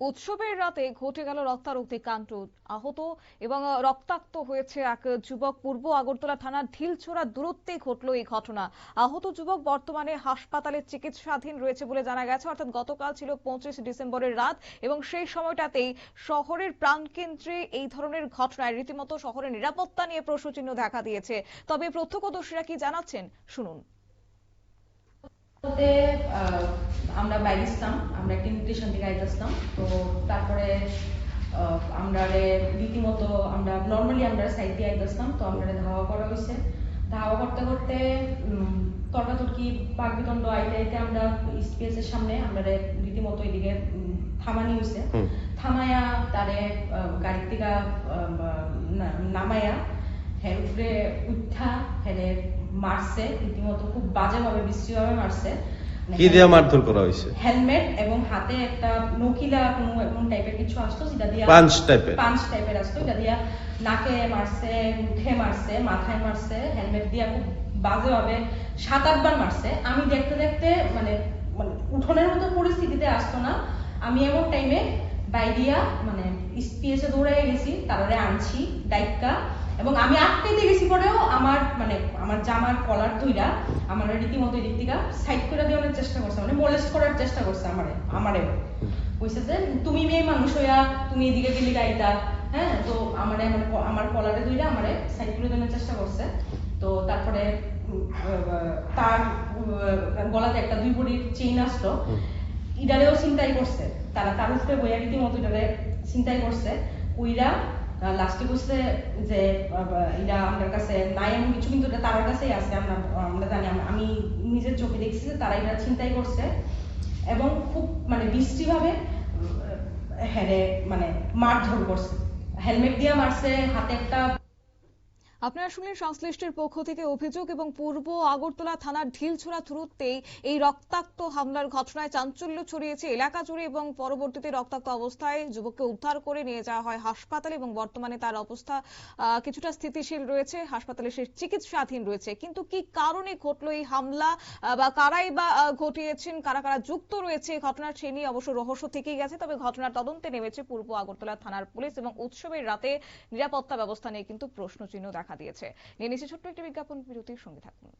উৎসবের রাতে ঘটে গেল রক্তারক্তি কাণ্ড আহত এবং রক্তাক্ত হয়েছে এক যুবক। পূর্ব আগরতলা থানার ঢিলছোড়া দূরত্বে ঘটলো এই ঘটনা। আহত যুবক বর্তমানে হাসপাতালে চিকিৎসাধীন রয়েছে বলে জানা গেছে। অর্থাৎ গতকাল ছিল পঁচিশ ডিসেম্বরের রাত এবং সেই সময়টাতেই শহরের প্রাণকেন্দ্রে এই ধরনের ঘটনায় রীতিমতো শহরের নিরাপত্তা নিয়ে প্রশ্নচিহ্ন দেখা দিয়েছে। তবে প্রত্যক্ষদর্শীরা কি জানাচ্ছেন? শুনুন। আমরা বাইরে আসতাম আমরা একটা ইনভিটেশন থেকে আইতাম তো তারপরে আমরা রীতিমতো আমরা নর্মালি আমরা সাইড দিয়ে আইতাম তো আমরা ধাওয়া করা হয়েছে ধাওয়া করতে করতে তর্কাতর্কি বাগবিতণ্ড আইতে আইতে আমরা স্পেস এর সামনে আমরা রীতিমতো এদিকে থামানি হয়েছে থামায়া তারে গাড়ির থেকে নামায়া হের উপরে উঠা হেরে মারছে। রীতিমতো খুব বাজেভাবে বিশ্রীভাবে মারছে। কি দিয়ে মারধর করা হয়েছে? হেলমেট এবং হাতে একটা নকিলা কোনো এমন টাইপের কিছু আসতো যেটা দিয়ে পাঁচ টাইপের। পাঁচ টাইপের আসতো যেটা দিয়া নাকে মারছে মুখে মারছে মাথায় মারছে হেলমেট দিয়ে খুব বাজেভাবে সাত আটবার মারছে। আমি দেখতে দেখতে মানে মানে উঠোনের মতো পরিস্থিতিতে আসতো না। আমি এমন টাইমে বাইরিয়া মানে স্পিএসে দৌড়ে গেছি, তারপরে আনছি ডাইকা এবং আমি আটকাইতে গেছি পরেও আমার মানে আমার জামার কলার ধইরা, আমার রীতিমতো থেকে সাইড করে চেষ্টা করছে মানে মোলেস্ট করার চেষ্টা করছে আমারে কইছে যে, তুমি মেয়ে মানুষ হইয়া, তুমি এদিকে গেলি গাইতা। হ্যাঁ তো আমারে মানে আমার কলারে ধইরা আমারে সাইড করে দেওয়ার চেষ্টা করছে। তো তারপরে তার গলাতে একটা দুই বড়ির চেইন আসতো ইডারেও চিন্তাই করছে। তারা তার উপরে বইয়া রীতিমতো ইডারে চিন্তাই করছে। ওইরা লাস্টে বুঝছে যে এরা আমার কাছে নাই এমন কিছু, কিন্তু এটা তার কাছেই আছে, আমরা আমরা জানি আমি নিজের চোখে দেখছি যে তারা এটা চিন্তাই করছে এবং খুব মানে বিশ্রীভাবে হেরে মানে মারধর করছে। হেলমেট দিয়ে মারছে, হাতে একটা আপনারা শুনলেন সংশ্লিষ্টের পক্ষ থেকে অভিযোগ এবং পূর্ব আগরতলা থানার ঢিলছোড়া দূরত্বেই এই রক্তাক্ত হামলার ঘটনায় চাঞ্চল্য ছড়িয়েছে এলাকা জুড়ে এবং পরবর্তীতে রক্তাক্ত অবস্থায় যুবককে উদ্ধার করে নিয়ে যাওয়া হয় হাসপাতালে এবং বর্তমানে তার অবস্থা কিছুটা স্থিতিশীল রয়েছে। হাসপাতালে সে চিকিৎসাধীন রয়েছে। কিন্তু কি কারণে ঘটলো এই হামলা বা কারাই বা ঘটিয়েছেন, কারা কারা যুক্ত রয়েছে এই ঘটনার সে নিয়ে অবশ্য রহস্য থেকেই গেছে। তবে ঘটনার তদন্তে নেমেছে পূর্ব আগরতলা থানার পুলিশ এবং উৎসবের রাতে নিরাপত্তা ব্যবস্থা নিয়ে কিন্তু প্রশ্নচিহ্ন দেখা দিয়েছে। নিয়ে নিচে ছোট্ট একটি বিজ্ঞাপন। বিরতির সঙ্গে থাকুন।